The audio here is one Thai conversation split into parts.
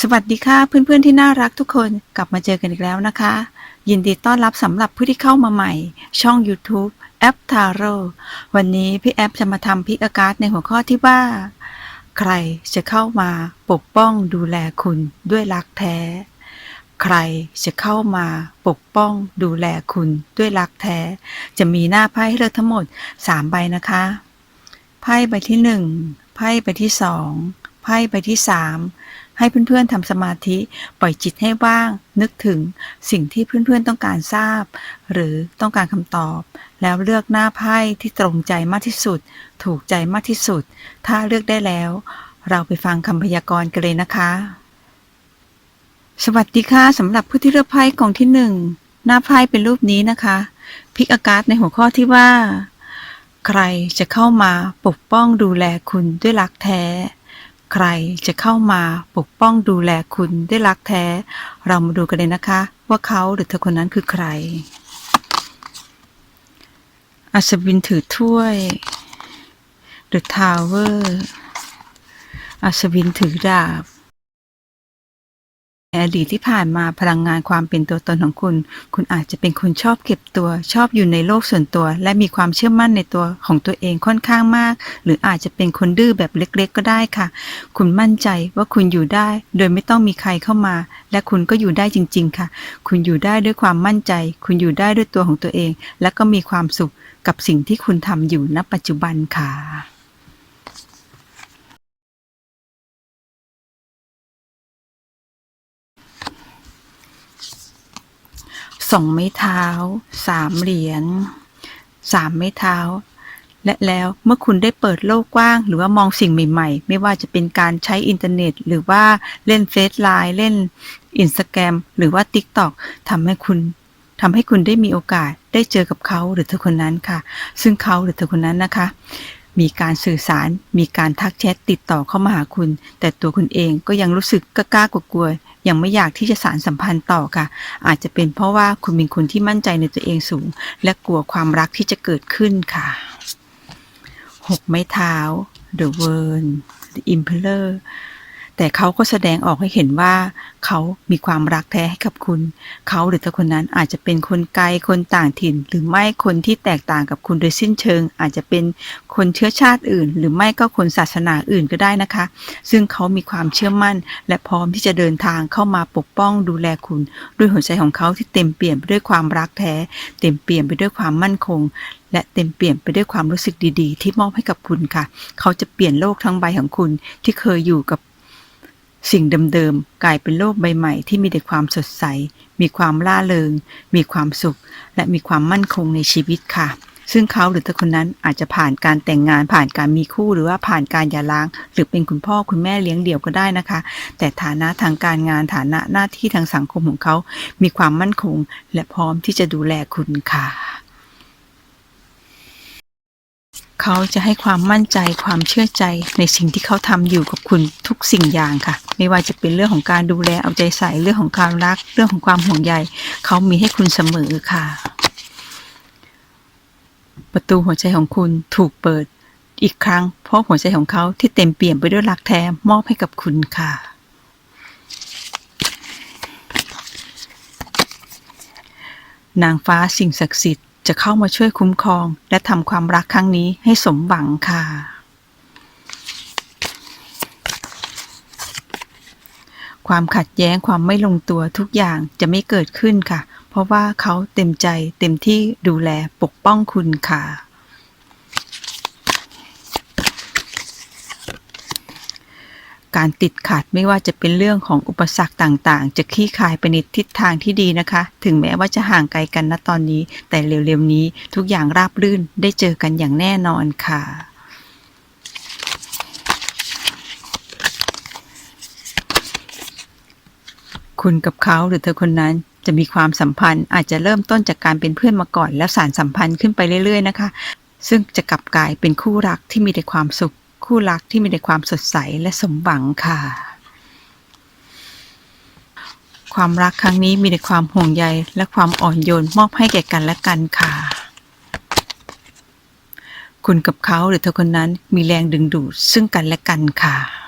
สวัสดีค่ะเพื่อนๆที่น่ารักทุกคนกลับมาเจอกันอีกแล้วนะคะ ยินดีต้อนรับสำหรับผู้ที่เข้ามาใหม่ ช่อง YouTube แอปทาโร่วันนี้พี่แอปจะมาทำพิกอาการ์ดในหัวข้อที่ว่า ใครจะเข้ามาปกป้องดูแลคุณด้วยรักแท้ ใครจะเข้ามาปกป้องดูแลคุณด้วยรักแท้ จะมีหน้าไพ่ให้เลือกทั้งหมด 3 ใบนะคะ ไพ่ใบที่ 1 ไพ่ใบที่ 2 ไพ่ใบที่ 3 ให้เพื่อนๆทำสมาธิ ปล่อยจิตให้ว่าง นึกถึงสิ่งที่เพื่อนๆต้องการทราบ หรือต้องการคำตอบ แล้วเลือกหน้าไพ่ที่ตรงใจมากที่สุด ถูกใจมากที่สุด ถ้าเลือกได้แล้ว เราไปฟังคำพยากรณ์กันเลยนะคะ สวัสดีค่ะสำหรับผู้ที่เลือกไพ่กองที่หนึ่งหน้าไพ่เป็นรูปนี้นะคะพิกอาการ์ในหัวข้อที่ว่า ใครจะเข้ามาปกป้องดูแลคุณด้วยรักแท้ ใครจะเข้ามาปกป้องดูแลคุณได้รักแท้ เรามาดูกันเลยนะคะ ว่าเขาหรือเธอคนนั้นคือใคร อัศวินถือถ้วยหรือทาวเวอร์อัศวินถือดาบ อดีตที่ผ่านมาพลังงานความเป็นตัวตนของคุณ คุณอาจจะเป็นคนชอบเก็บตัว ชอบอยู่ในโลกส่วนตัว และมีความเชื่อมั่นในตัวของตัวเองค่อนข้างมาก หรืออาจจะเป็นคนดื้อแบบเล็กๆ ก็ได้ค่ะ คุณมั่นใจว่าคุณอยู่ได้ โดยไม่ต้องมีใครเข้ามา และคุณก็อยู่ได้จริง ๆ ค่ะ คุณอยู่ได้ด้วยความมั่นใจ คุณอยู่ได้ด้วยตัวของตัวเอง และก็มีความสุขกับสิ่งที่คุณทำอยู่ณปัจจุบันค่ะ สองไม้เท้าสามเหรียญสามไม้เท้า และแล้วเมื่อคุณได้เปิดโลกกว้าง หรือว่ามองสิ่งใหม่ ๆ ไม่ว่าจะเป็นการใช้อินเทอร์เน็ต หรือว่าเล่นเฟซไลน์เล่นอินสตาแกรมหรือว่า t ิ k t o k ทำให้คุณทำให้คุณได้มีโอกาสได้เจอกับเขาหรือเธอคนนั้นค่ะ ซึ่งเขาหรือเธอคนนั้นนะคะ มีการสื่อสาร มีการทักแชทติดต่อเข้ามาหาคุณ แต่ตัวคุณเองก็ยังรู้สึกกล้ากลัวๆยังไม่อยากที่จะสารสัมพันธ์ต่อค่ะ อาจจะเป็นเพราะว่าคุณเป็นคนที่มั่นใจในตัวเองสูง และกลัวความรักที่จะเกิดขึ้นค่ะหกไม้เท้า The World The Impeller แต่เขาก็แสดงออกให้เห็นว่าเขามีความรักแท้ให้กับคุณ เขาหรือเธอคนนั้นอาจจะเป็นคนไกลคนต่างถิ่น หรือไม่คนที่แตกต่างกับคุณโดยสิ้นเชิง อาจจะเป็นคนเชื้อชาติอื่น หรือไม่ก็คนศาสนาอื่นก็ได้นะคะ ซึ่งเขามีความเชื่อมั่น และพร้อมที่จะเดินทางเข้ามาปกป้องดูแลคุณ ด้วยหัวใจของเขาที่เต็มเปี่ยมไปด้วยความรักแท้ เต็มเปี่ยมไปด้วยความมั่นคงและเต็มเปี่ยมไปด้วยความรู้สึกดีๆ ที่มอบให้กับคุณค่ะ เขาจะเปลี่ยนโลกทั้งใบของคุณที่เคยอยู่กับ สิ่งเดิมๆ กลายเป็นโลกใบใหม่ที่มีแต่ความสดใส มีความล่าเริง มีความสุข และมีความมั่นคงในชีวิตค่ะ ซึ่งเขาหรือเธอคนนั้นอาจจะผ่านการแต่งงานผ่านการมีคู่หรือว่าผ่านการหย่าร้าง หรือเป็นคุณพ่อคุณแม่เลี้ยงเดี่ยวก็ได้นะคะ แต่ฐานะทางการงานฐานะหน้าที่ทางสังคมของเขา มีความมั่นคง และพร้อมที่จะดูแลคุณค่ะ เขาจะให้ความมั่นใจความเชื่อใจในสิ่งที่เขาทำอยู่กับคุณทุกสิ่งอย่างค่ะ ไม่ว่าจะเป็นเรื่องของการดูแลเอาใจใส่เรื่องของความรัก เรื่องของความห่วงใยเขามีให้คุณเสมอค่ะ ประตูหัวใจของคุณถูกเปิดอีกครั้ง เพราะหัวใจของเขาที่เต็มเปี่ยมไปด้วยรักแท้มอบให้กับคุณค่ะนางฟ้าสิ่งศักดิ์สิทธิ์ จะเข้ามาช่วยคุ้มครอง และทำความรักครั้งนี้ให้สมหวังค่ะ ความขัดแย้งความไม่ลงตัวทุกอย่างจะไม่เกิดขึ้นค่ะ เพราะว่าเขาเต็มใจเต็มที่ดูแลปกป้องคุณค่ะ การติดขัดไม่ว่าจะเป็นเรื่องของอุปสรรคต่างๆ จะคลี่คลายไปในทิศทางที่ดีนะคะ ถึงแม้ว่าจะห่างไกลกันณตอนนี้ แต่เร็วๆนี้ทุกอย่างราบรื่นได้เจอกันอย่างแน่นอนค่ะคุณกับเขาหรือเธอคนนั้นจะมีความสัมพันธ์อาจจะเริ่มต้นจากการเป็นเพื่อนมาก่อน แล้วสานสัมพันธ์ขึ้นไปเรื่อยๆนะคะ ซึ่งจะกลับกลายเป็นคู่รักที่มีแต่ความสุข คู่รักที่มีแต่ความสดใสและสมหวังค่ะ ความรักครั้งนี้มีแต่ความห่วงใยและความอ่อนโยนมอบให้แก่กันและกันค่ะ คุณกับเขาหรือเธอคนนั้นมีแรงดึงดูดซึ่งกันและกันค่ะ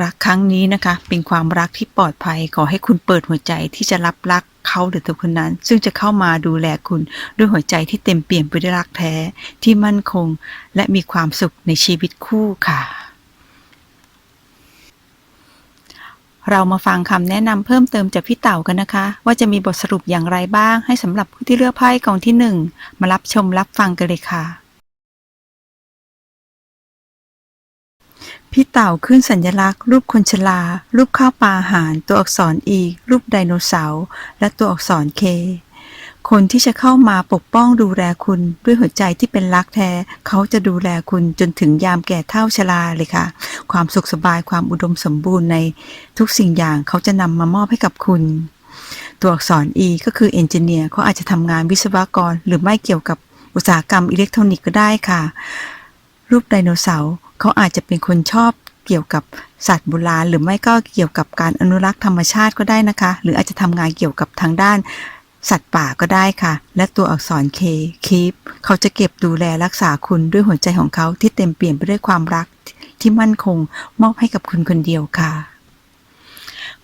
รักครั้งนี้นะคะ เป็นความรักที่ปลอดภัยขอให้คุณเปิดหัวใจที่จะรับรักเขาหรือเธอคนนั้น ซึ่งจะเข้ามาดูแลคุณด้วยหัวใจที่เต็มเปี่ยมไปด้วยรักแท้ที่มั่นคง และมีความสุขในชีวิตคู่ค่ะ เรามาฟังคำแนะนำเพิ่มเติมจากพี่เต่ากันนะคะ ว่าจะมีบทสรุปอย่างไรบ้าง ให้สำหรับผู้ที่เลือกไพ่กองที่หนึ่งมารับชมรับฟังกันเลยค่ะ พี่เต่าขึ้นสัญลักษณ์ รูปคนชรา รูปข้าวปลาอาหาร ตัวอักษรอีรูปไดโนเสาร์ และตัวอักษรเค คนที่จะเข้ามาปกป้องดูแลคุณด้วยหัวใจที่เป็นรักแท้ เขาจะดูแลคุณจนถึงยามแก่เท่าชราเลยค่ะ ความสุขสบายความอุดมสมบูรณ์ในทุกสิ่งอย่างเขาจะนำมามอบให้กับคุณตัวอักษร E ก็คือเอนจิเนียร์เขาอาจจะทำงานวิศวกร หรือไม่เกี่ยวกับอุตสาหกรรมอิเล็กทรอนิกส์ก็ได้ค่ะ รูปไดโนเสาร์ เขาอาจจะเป็นคนชอบเกี่ยวกับสัตว์โบราณหรือไม่ก็เกี่ยวกับการอนุรักษ์ธรรมชาติก็ได้นะคะ หรืออาจจะทำงานเกี่ยวกับทางด้านสัตว์ป่าก็ได้ค่ะ และตัวอักษร K keep เขาจะเก็บดูแลรักษาคุณด้วยหัวใจของเขาที่เต็มเปี่ยมไปด้วยความรักที่มั่นคงมอบให้กับคุณคนเดียวค่ะ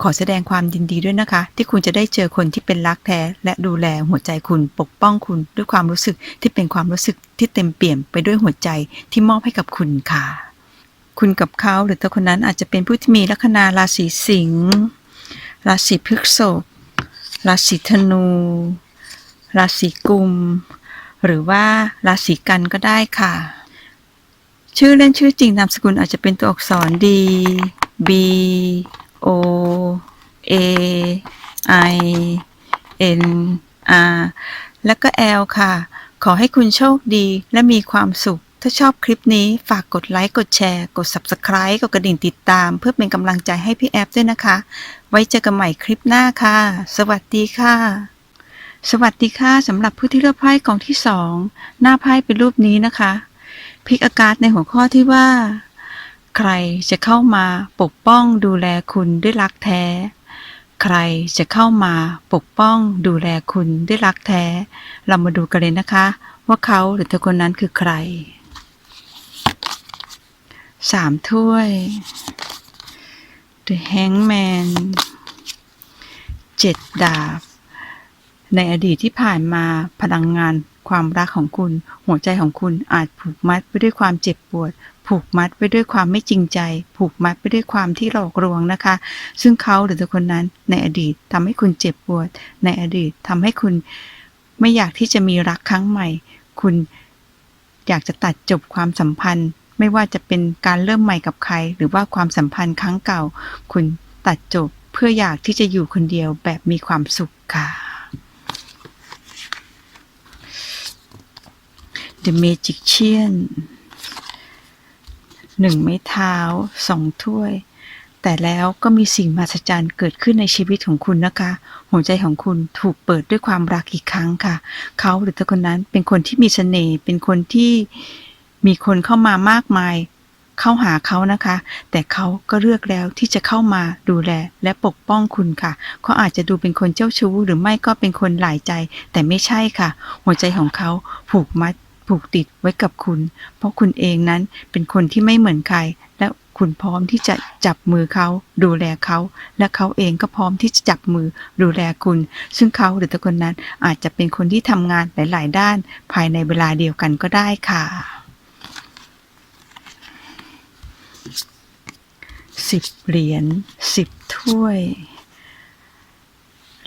ขอแสดงความยินดีด้วยนะคะ ที่คุณจะได้เจอคนที่เป็นรักแท้ และดูแลหัวใจคุณปกป้องคุณด้วยความรู้สึกที่เป็นความรู้สึกที่เต็มเปี่ยมไปด้วยหัวใจที่มอบให้กับคุณค่ะ คุณกับเขาหรือตัวคนนั้นอาจจะเป็นผู้ที่มีลัคนาราศีสิงห์ราศีพฤษภราศีธนู ราศีกุม หรือว่าราศีกันก็ได้ค่ะ ชื่อเล่นชื่อจริงนามสกุลอาจจะเป็นตัวอักษร D B O A I N R แล้วก็ L ค่ะ ขอให้คุณโชคดีและมีความสุข ถ้าชอบคลิปนี้ฝากกดไลค์ กดแชร์ กด Subscribe กดกระดิ่งติดตาม เพื่อเป็นกำลังใจให้พี่แอฟด้วยนะคะ ไว้เจอกันใหม่คลิปหน้าค่ะ สวัสดีค่ะ สวัสดีค่ะสำหรับผู้ที่เลือกไพ่กองที่สองหน้าไพ่เป็นรูปนี้นะคะพลิกอากาศในหัวข้อที่ว่า ใครจะเข้ามาปกป้องดูแลคุณด้วยรักแท้ ใครจะเข้ามาปกป้องดูแลคุณด้วยรักแท้ เรามาดูกันเลยนะคะ ว่าเขาหรือเธอคนนั้นคือใคร สามถ้วย The Hangman เจ็ดดาบ ในอดีตที่ผ่านมาพลังงานความรักของคุณ หัวใจของคุณอาจผูกมัดไปด้วยความเจ็บปวด ผูกมัดไปด้วยความไม่จริงใจ ผูกมัดไปด้วยความที่หลอกลวงนะคะ ซึ่งเขาหรือตัวคนนั้นในอดีตทำให้คุณเจ็บปวด ในอดีตทำให้คุณไม่อยากที่จะมีรักครั้งใหม่ คุณอยากจะตัดจบความสัมพันธ์ ไม่ว่าจะเป็นการเริ่มใหม่กับใคร หรือว่าความสัมพันธ์ครั้งเก่า คุณตัดจบเพื่ออยากที่จะอยู่คนเดียวแบบมีความสุขค่ะ The Magician หนึ่งไม้เท้าสองถ้วย แต่แล้วก็มีสิ่งมหัศจรรย์เกิดขึ้นในชีวิตของคุณนะคะ หัวใจของคุณถูกเปิดด้วยความรักอีกครั้งค่ะ เขาหรือเธอคนนั้นเป็นคนที่มีเสน่ห์เป็นคนที่ มีคนเข้ามามากมาย เข้าหาเขานะคะ แต่เขาก็เลือกแล้วที่จะเข้ามาดูแลและปกป้องคุณค่ะ เขาอาจจะดูเป็นคนเจ้าชู้ หรือไม่ก็เป็นคนหลายใจ แต่ไม่ใช่ค่ะ หัวใจของเขาผูกมัดผูกติดไว้กับคุณ เพราะคุณเองนั้นเป็นคนที่ไม่เหมือนใคร และคุณพร้อมที่จะจับมือเขา ดูแลเขา และเขาเองก็พร้อมที่จะจับมือดูแลคุณ ซึ่งเขาหรือตัวคนนั้นอาจจะเป็นคนที่ทำงานหลาย ๆ ด้านภายในเวลาเดียวกันก็ได้ค่ะ สิบเหรียญสิบถ้วย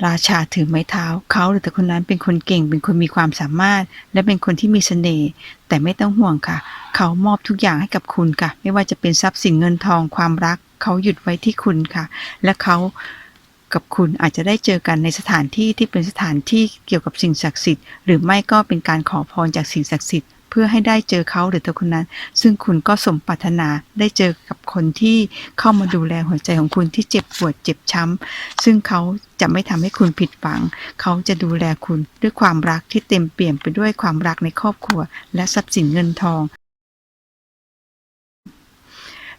ราชาถือไม้เท้า เขาหรือแต่คนนั้นเป็นคนเก่ง เป็นคนมีความสามารถ และเป็นคนที่มีเสน่ห์ แต่ไม่ต้องห่วงค่ะ เขามอบทุกอย่างให้กับคุณค่ะ ไม่ว่าจะเป็นทรัพย์สินเงินทองความรัก เขาหยุดไว้ที่คุณค่ะ และเขากับคุณอาจจะได้เจอกันในสถานที่ที่เป็นสถานที่เกี่ยวกับสิ่งศักดิ์สิทธิ์ หรือไม่ก็เป็นการขอพรจากสิ่งศักดิ์สิทธิ์ เพื่อให้ได้เจอเขาหรือตัวคนนั้น ซึ่งคุณก็สมปรารถนาได้เจอกับคนที่เข้ามาดูแลหัวใจของคุณที่เจ็บปวดเจ็บช้ำ ซึ่งเขาจะไม่ทำให้คุณผิดหวัง เขาจะดูแลคุณด้วยความรักที่เต็มเปี่ยมไปด้วยความรักในครอบครัว และทรัพย์สินเงินทอง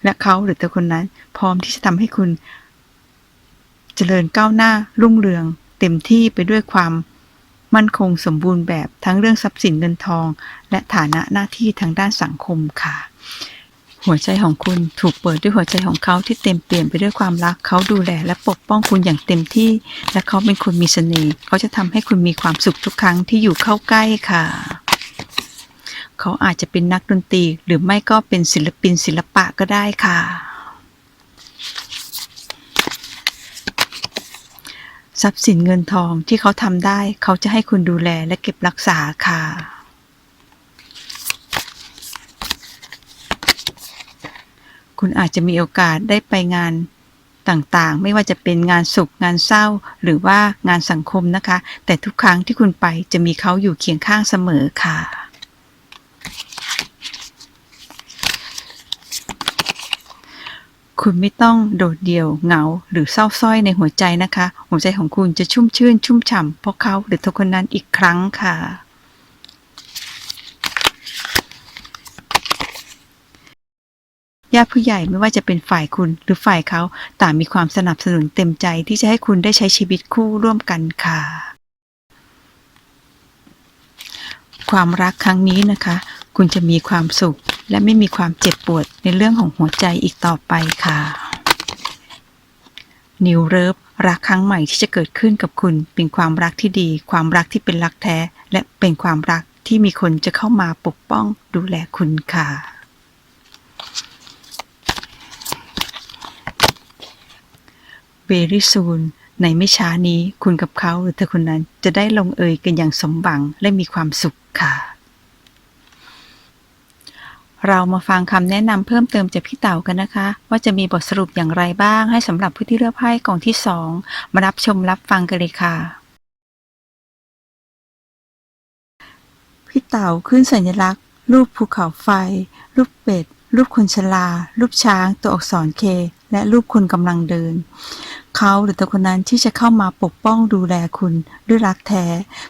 และเขาหรือตัวคนนั้น พร้อมที่จะทำให้คุณ เจริญก้าวหน้ารุ่งเรือง เต็มที่ไปด้วยความ มั่นคงสมบูรณ์แบบทั้งเรื่องทรัพย์สินเงินทอง และฐานะหน้าที่ทางด้านสังคมค่ะ หัวใจของคุณถูกเปิดด้วยหัวใจของเขาที่เต็มเปี่ยมไปด้วยความรักเขาดูแลและปกป้องคุณอย่างเต็มที่ และเขาเป็นคนมีเสน่ห์เขาจะทำให้คุณมีความสุขทุกครั้งที่อยู่เข้าใกล้ค่ะเขาอาจจะเป็นนักดนตรีหรือไม่ก็เป็นศิลปินศิลปะก็ได้ค่ะ ทรัพย์สินเงินทองที่เขาทำได้ เขาจะให้คุณดูแลและเก็บรักษาค่ะ คุณอาจจะมีโอกาสได้ไปงานต่างๆ ไม่ว่าจะเป็นงานสุขงานเศร้า หรือว่างานสังคมนะคะ แต่ทุกครั้งที่คุณไปจะมีเขาอยู่เคียงข้างเสมอค่ะ คุณไม่ต้องโดดเดี่ยวเหงา หรือเศร้าส้อยในหัวใจนะคะ หัวใจของคุณจะชุ่มชื่น ชุ่มฉ่ำเพราะเขาหรือเธอคนนั้นอีกครั้งค่ะ ญาติผู้ใหญ่ไม่ว่าจะเป็นฝ่ายคุณหรือฝ่ายเขาต่างมีความสนับสนุนเต็มใจที่จะให้คุณได้ใช้ชีวิตคู่ร่วมกันค่ะ ความรักครั้งนี้นะคะ คุณจะมีความสุข และไม่มีความเจ็บปวดในเรื่องของหัวใจอีกต่อไปค่ะ นิวเลิฟรักครั้งใหม่ที่จะเกิดขึ้นกับคุณเป็นความรักที่ดี ความรักที่เป็นรักแท้ และเป็นความรักที่มีคนจะเข้ามาปกป้องดูแลคุณค่ะ very soon ในไม่ช้านี้คุณกับเขาหรือเธอคนนั้นจะได้ลงเอยกันอย่างสมหวังและมีความสุขค่ะ เรามาฟังคำแนะนำเพิ่มเติมจากพี่เต๋ากันนะคะ ว่าจะมีบทสรุปอย่างไรบ้างให้สำหรับผู้ที่เลือกไพ่กล่องที่สองมารับชมรับฟังกันเลยค่ะ พี่เต๋าขึ้นสัญลักษณ์ รูปภูเขาไฟ รูปเป็ด รูปคนชรารูปช้าง ตัวอักษรเค และรูปคนกำลังเดิน เขาหรือตัวคนนั้นที่จะเข้ามาปกป้องดูแลคุณด้วยรักแท้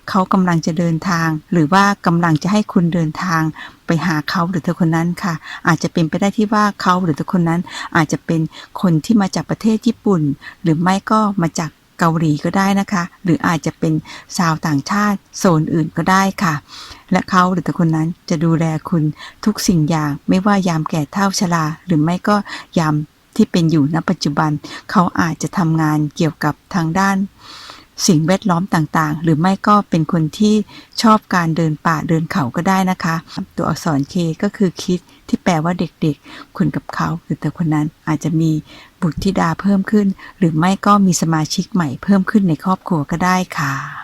เขากำลังจะเดินทาง หรือว่ากำลังจะให้คุณเดินทาง ไปหาเขาหรือเธอคนนั้นค่ะ อาจจะเป็นไปได้ที่ว่าเขาหรือเธอคนนั้น อาจจะเป็นคนที่มาจากประเทศญี่ปุ่น หรือไม่ก็มาจากเกาหลีก็ได้นะคะ หรืออาจจะเป็นชาวต่างชาติโซนอื่นก็ได้ค่ะ และเขาหรือแต่คนนั้นจะดูแลคุณทุกสิ่งอย่าง ไม่ว่ายามแก่เฒ่าชราหรือไม่ก็ยาม ที่เป็นอยู่ณปัจจุบัน เขาอาจจะทำงานเกี่ยวกับทางด้านสิ่งแวดล้อมต่างๆ หรือไม่ก็เป็นคนที่ชอบการเดินป่าเดินเขาก็ได้นะคะ ตัวอักษรเคก็คือคิดที่แปลว่าเด็กๆ คุณกับเขาหรือแต่คนนั้นอาจจะมีบุตรธิดาเพิ่มขึ้น หรือไม่ก็มีสมาชิกใหม่เพิ่มขึ้นในครอบครัวก็ได้ค่ะ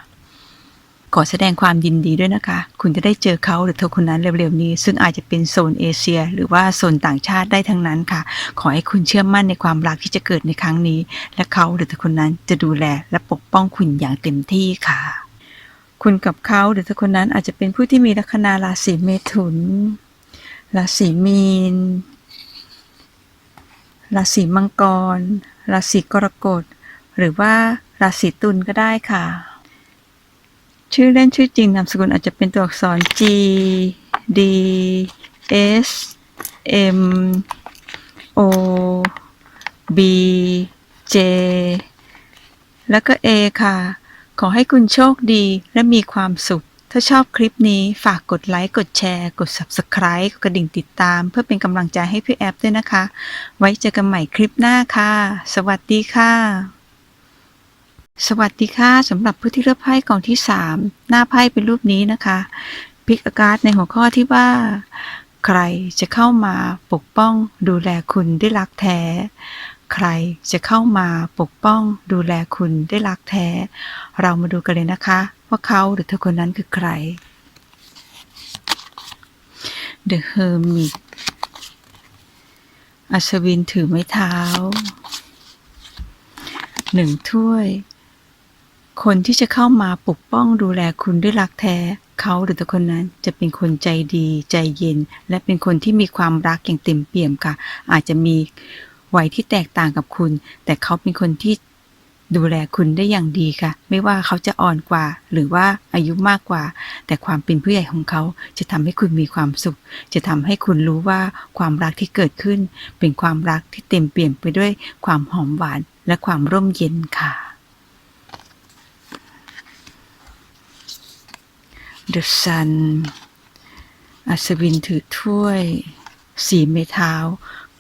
ขอแสดงความยินดีด้วยนะคะ คุณจะได้เจอเขาหรือเธอคนนั้นเร็วๆนี้ ซึ่งอาจจะเป็นโซนเอเชีย หรือว่าโซนต่างชาติได้ทั้งนั้นค่ะ ขอให้คุณเชื่อมั่นในความรักที่จะเกิดในครั้งนี้ และเขาหรือเธอคนนั้นจะดูแลและปกป้องคุณอย่างเต็มที่ค่ะ คุณกับเขาหรือเธอคนนั้นอาจจะเป็นผู้ที่มีลัคนาราศีเมถุน ราศีมีน ราศีมังกร ราศีกรกฎ หรือว่าราศีตุลก็ได้ค่ะ ชื่อเล่นชื่อจริงนามสกุลอาจจะเป็นตัวอักษร G D S M O B J แล้วก็ A ค่ะ ขอให้คุณโชคดีและมีความสุข ถ้าชอบคลิปนี้ฝากกดไลค์ กดแชร์ กด Subscribe กดกระดิ่งติดตาม เพื่อเป็นกำลังใจให้พี่แอฟด้วยนะคะ ไว้เจอกันใหม่คลิปหน้าค่ะ สวัสดีค่ะ สวัสดีค่ะสำหรับผู้ที่เลือกไพ่กล่องที่ 3 หน้าไพ่เป็นรูปนี้นะคะพิกอากาศในหัวข้อที่ว่า ใครจะเข้ามาปกป้องดูแลคุณได้รักแท้ ใครจะเข้ามาปกป้องดูแลคุณได้รักแท้ เรามาดูกันเลยนะคะ ว่าเขาหรือเธอคนนั้นคือใคร The Hermit อัศวินถือไม้เท้าหนึ่งถ้วย คนที่จะเข้ามาปกป้องดูแลคุณด้วยรักแท้ เขาหรือตัวคนนั้นจะเป็นคนใจดีใจเย็น และเป็นคนที่มีความรักอย่างเต็มเปี่ยมค่ะ อาจจะมีวัยที่แตกต่างกับคุณ แต่เขาเป็นคนที่ดูแลคุณได้อย่างดีค่ะ ไม่ว่าเขาจะอ่อนกว่า หรือว่าอายุมากกว่า แต่ความเป็นผู้ใหญ่ของเขาจะทำให้คุณมีความสุข จะทำให้คุณรู้ว่าความรักที่เกิดขึ้น เป็นความรักที่เต็มเปี่ยมไปด้วยความหอมหวานและความร่มเย็นค่ะ The Sun อัศวินถือถ้วย สีเมทาว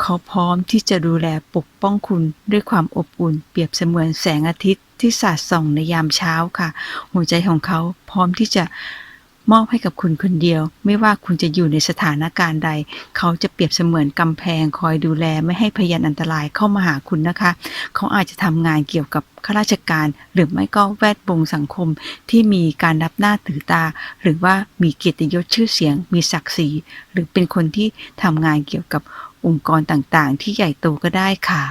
เขาพร้อมที่จะดูแลปกป้องคุณด้วยความอบอุ่น เปรียบเสมือนแสงอาทิตย์ที่สาดส่องในยามเช้าค่ะ หัวใจของเขาพร้อมที่จะ มอบให้กับคุณคนเดียว ไม่ว่าคุณจะอยู่ในสถานการณ์ใด เขาจะเปรียบเสมือนกำแพงคอยดูแลไม่ให้พยานอันตรายเข้ามาหาคุณนะคะ เขาอาจจะทำงานเกี่ยวกับข้าราชการ หรือไม่ก็แวดวงสังคมที่มีการนับหน้าถือตา หรือว่ามีเกียรติยศชื่อเสียง มีศักดิ์ศรีหรือเป็นคนที่ทำงานเกี่ยวกับองค์กรต่างๆ ที่ใหญ่โตก็ได้ค่ะ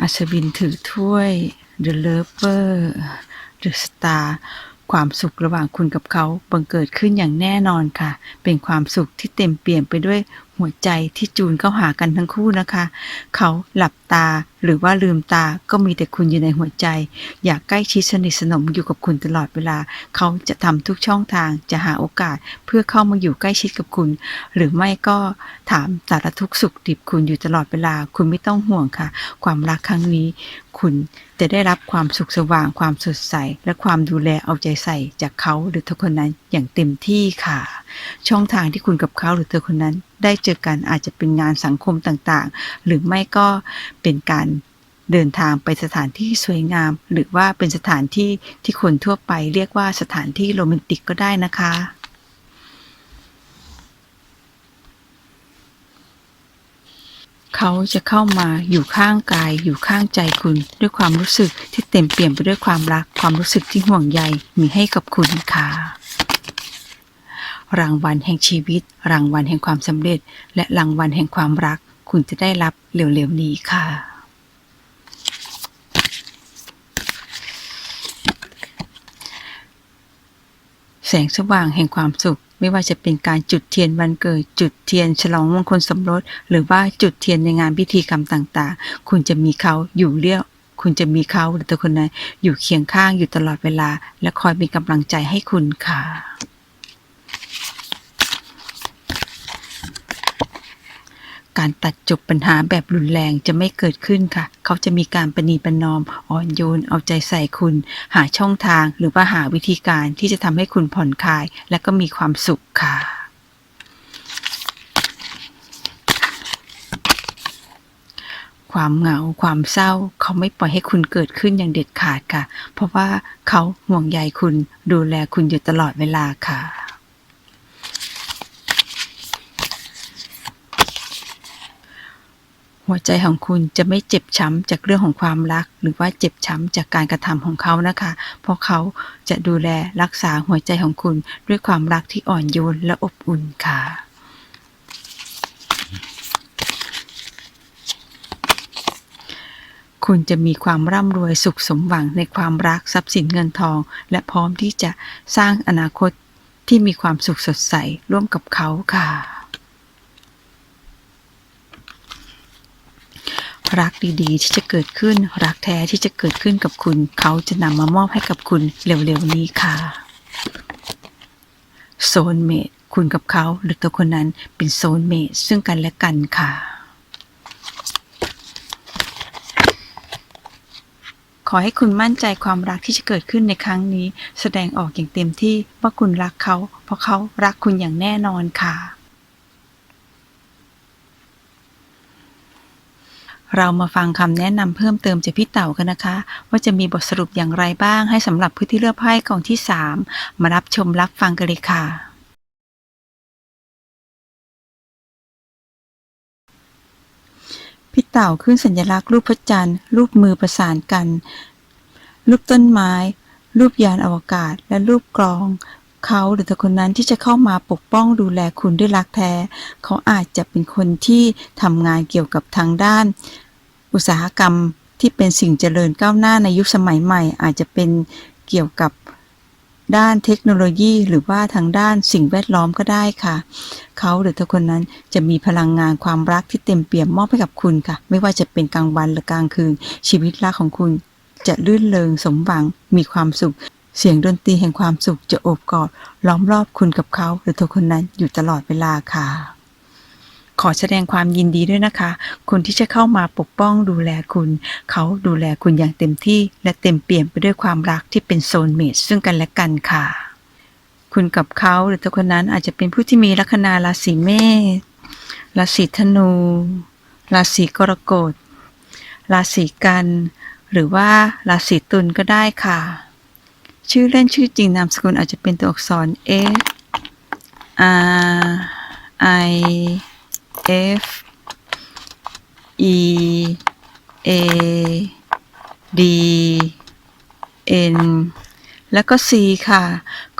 อัศวินถือถ้วย The Lover The Star ความสุขระหว่างคุณกับเขาบังเกิดขึ้นอย่างแน่นอนค่ะ เป็นความสุขที่เต็มเปี่ยมไปด้วยหัวใจที่จูนเข้าหากันทั้งคู่นะคะ เขาหลับตาหรือว่าลืมตาก็มีแต่คุณอยู่ในหัวใจ อยากใกล้ชิดสนิทสนมอยู่กับคุณตลอดเวลา เขาจะทำทุกช่องทางจะหาโอกาสเพื่อเข้ามาอยู่ใกล้ชิดกับคุณ หรือไม่ก็ถามสารทุกข์สุขดิบคุณอยู่ตลอดเวลา คุณไม่ต้องห่วงค่ะ ความรักครั้งนี้ คุณจะได้รับความสุขสว่างความสดใส และความดูแลเอาใจใส่จากเขาหรือเธอคนนั้นอย่างเต็มที่ค่ะ ช่องทางที่คุณกับเขาหรือเธอคนนั้น ได้เจอกันอาจจะเป็นงานสังคมต่างๆ หรือไม่ก็เป็นการเดินทางไปสถานที่สวยงาม หรือว่าเป็นสถานที่ที่คนทั่วไปเรียกว่าสถานที่โรแมนติกก็ได้นะคะ เขาจะเข้ามาอยู่ข้างกายอยู่ข้างใจคุณ ด้วยความรู้สึกที่เต็มเปี่ยมไปด้วยความรัก ความรู้สึกที่ห่วงใยมีให้กับคุณค่ะ รางวัลแห่งชีวิต รางวัลแห่งความสำเร็จ และรางวัลแห่งความรัก คุณจะได้รับเร็วๆนี้ค่ะ แสงสว่างแห่งความสุข ไม่ว่าจะเป็นการจุดเทียนวันเกิด จุดเทียน ฉลองมงคลสมรส หรือว่าจุดเทียนในงานพิธีกรรมต่างๆ คุณจะมีเขาอยู่เรียกคุณจะมีเขาหรือตัวคนนั้นอยู่เคียงข้างอยู่ตลอดเวลา และคอยเป็นกำลังใจให้คุณค่ะ การตัดจบปัญหาแบบรุนแรงจะไม่เกิดขึ้นค่ะ เขาจะมีการประนีประนอมอ่อนโยนเอาใจใส่คุณ หาช่องทางหรือว่าหาวิธีการที่จะทำให้คุณผ่อนคลาย และก็มีความสุขค่ะความเหงาความเศร้า เขาไม่ปล่อยให้คุณเกิดขึ้นอย่างเด็ดขาดค่ะ เพราะว่าเขาห่วงใยคุณดูแลคุณอยู่ตลอดเวลาค่ะ หัวใจของคุณจะไม่เจ็บช้ำจากเรื่องของความรัก หรือว่าเจ็บช้ำจากการกระทำของเขานะคะ เพราะเขาจะดูแลรักษาหัวใจของคุณด้วยความรักที่อ่อนโยนและอบอุ่นค่ะคุณจะมีความร่ำรวยสุขสมหวังในความรักทรัพย์สินเงินทอง และพร้อมที่จะสร้างอนาคตที่มีความสุขสดใสร่วมกับเขาค่ะ รักดีๆ ที่จะเกิดขึ้น รักแท้ที่จะเกิดขึ้นกับคุณ เขาจะนำมามอบให้กับคุณเร็วๆนี้ค่ะโซนเมดคุณกับเขาหรือตัวคนนั้นเป็นโซนเมดซึ่งกันและกันค่ะ ขอให้คุณมั่นใจความรักที่จะเกิดขึ้นในครั้งนี้ แสดงออกอย่างเต็มที่ว่าคุณรักเขา เพราะเขารักคุณอย่างแน่นอนค่ะ เรามาฟังคำแนะนำเพิ่มเติมจากพี่เต่ากันนะคะ ว่าจะมีบทสรุปอย่างไรบ้างให้สำหรับผู้ที่เลือกไพ่กองที่ 3 มารับชมรับฟังกันเลยค่ะ พี่เต่าขึ้นสัญลักษณ์รูปพระจันทร์รูปมือประสานกัน รูปต้นไม้ รูปยานอวกาศ และรูปกลอง เขาหรือแต่คนนั้นที่จะเข้ามาปกป้องดูแลคุณด้วยรักแท้ เขาอาจจะเป็นคนที่ทำงานเกี่ยวกับทางด้าน อุตสาหกรรมที่เป็นสิ่งเจริญก้าวหน้าในยุคสมัยใหม่ อาจจะเป็นเกี่ยวกับด้านเทคโนโลยีหรือว่าทางด้านสิ่งแวดล้อมก็ได้ค่ะ เขาหรือทุกคนนั้นจะมีพลังงานความรักที่เต็มเปี่ยมมอบให้กับคุณค่ะ ไม่ว่าจะเป็นกลางวันหรือกลางคืน ชีวิตรักของคุณจะลื่นเลงสมหวังมีความสุข เสียงดนตรีแห่งความสุขจะโอบกอดล้อมรอบคุณกับเขาหรือทุกคนนั้นอยู่ตลอดเวลาค่ะ ขอแสดงความยินดีด้วยนะคะ คนที่จะเข้ามาปกป้องดูแลคุณ เขาดูแลคุณอย่างเต็มที่และเต็มเปี่ยมไปด้วยความรักที่เป็นโซนเมทซึ่งกันและกันค่ะ คุณกับเขาหรือตัวคนนั้นอาจจะเป็นผู้ที่มีลัคนาราศีเมษราศีธนู ราศีกรกฎราศีกัน หรือว่าราศีตุลก็ได้ค่ะ ชื่อเล่นชื่อจริงนามสกุลอาจจะเป็นตัวอักษร F R I F E A D N แล้วก็ C ค่ะ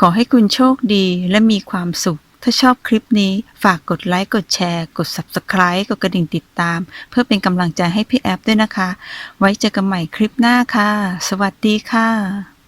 ขอให้คุณโชคดีและมีความสุข ถ้าชอบคลิปนี้ฝากกดไลค์ กดแชร์ กด Subscribe กดกระดิ่งติดตาม เพื่อเป็นกำลังใจให้พี่แอฟด้วยนะคะ ไว้เจอกันใหม่คลิปหน้าค่ะ สวัสดีค่ะ